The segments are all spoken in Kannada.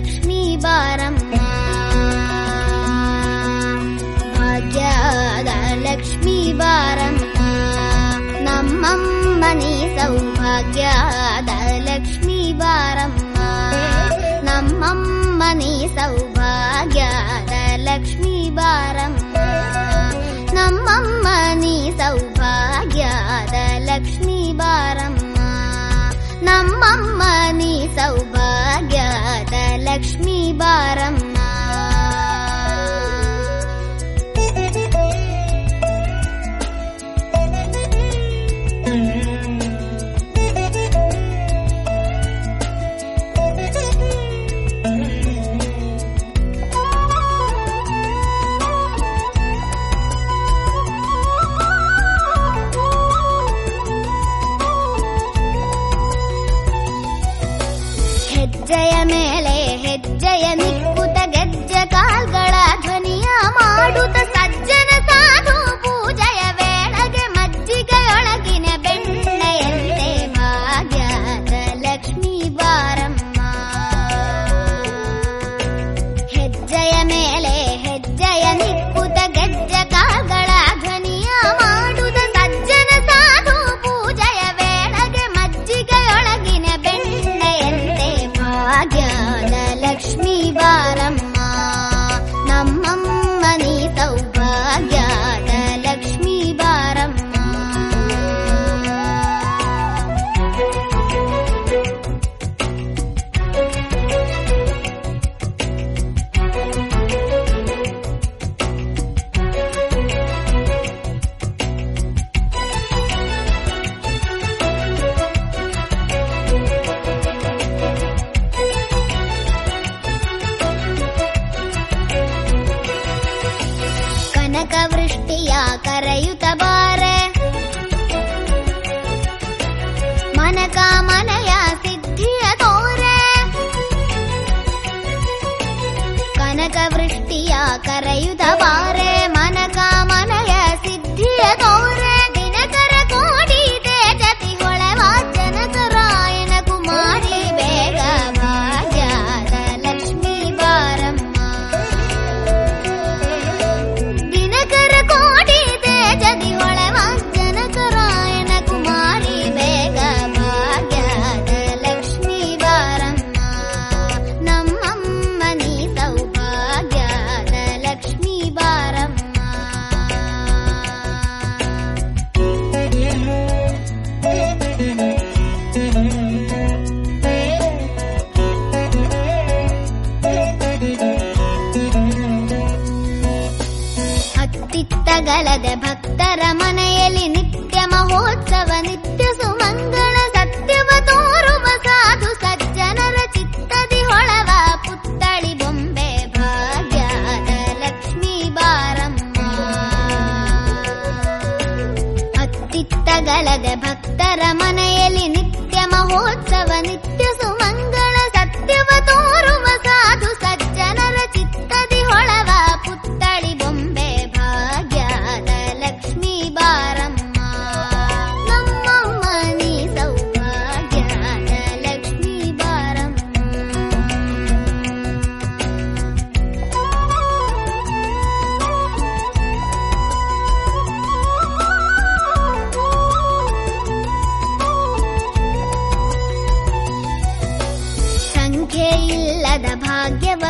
లక్ష్మీ బారమ్మ. భాగ్యాద లక్ష్మీ బారమ్మ. నమ్మమ్మ సౌభాగ్యాద లక్ష్మీ బారమ్మ. నమ్మమ్మ సౌభాగ్యాద లక్ష్మీ బారమ్మ. ಹೆಜ್ಜೆಯ ಮೇಲೆ ಹೆಜ್ಜೆಯ ನಿಕ್ಕುತ ಗೆಜ್ಜೆ ಕಾಲ್ಗಳ ಧ್ವನಿಯ ಮಾಡುತ್ತ ಕಾಮನೆಯ ಸಿದ್ಧಿಯ ತೋರೆ ಕನಕ ವೃಷ್ಟಿಯ ಕರೆಯುದ ಬಾರೆ ಅಲ್ಲದೆ ಭಕ್ತರ ಮನೆಯಲ್ಲಿ ನಿತ್ಯ ಮಹೋತ್ಸವ, ನಿತ್ಯ ಸುಮಂಗಳ ಸತ್ಯವ ತೋರುವ ಸಾಧು ಸಜ್ಜನರ ಚಿತ್ತದಿ ಹೊಳವ ಪುತ್ತಳಿ ಬೊಂಬೆ ಭಾಗ್ಯದ ಲಕ್ಷ್ಮೀ ಬಾರಮ್ಮ ಅತ್ತಿತ್ತಗಲದೆ ಭಕ್ತರ ಮನೆ ಭಾಗ್ಯವ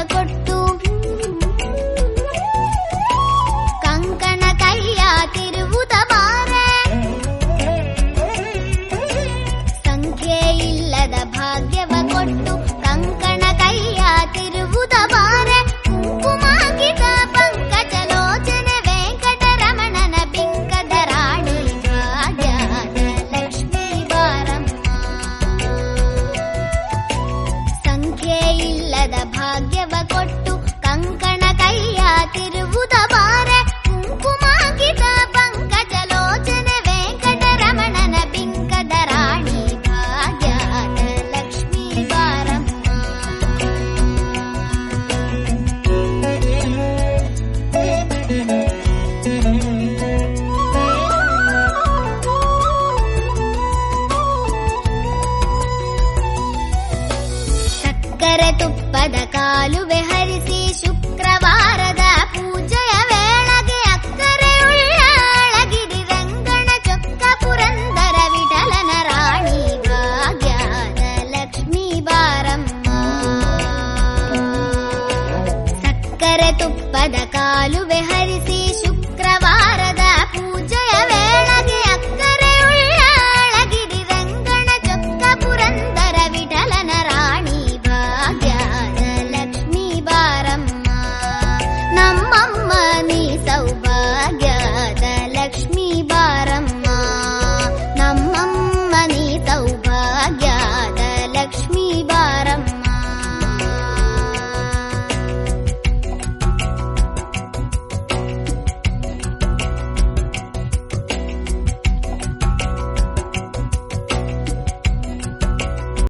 ಕರ ತುಪ್ಪದ ಕಾಲುವೆ ಹರಿಸಿ ಶುಕ್ರವಾರ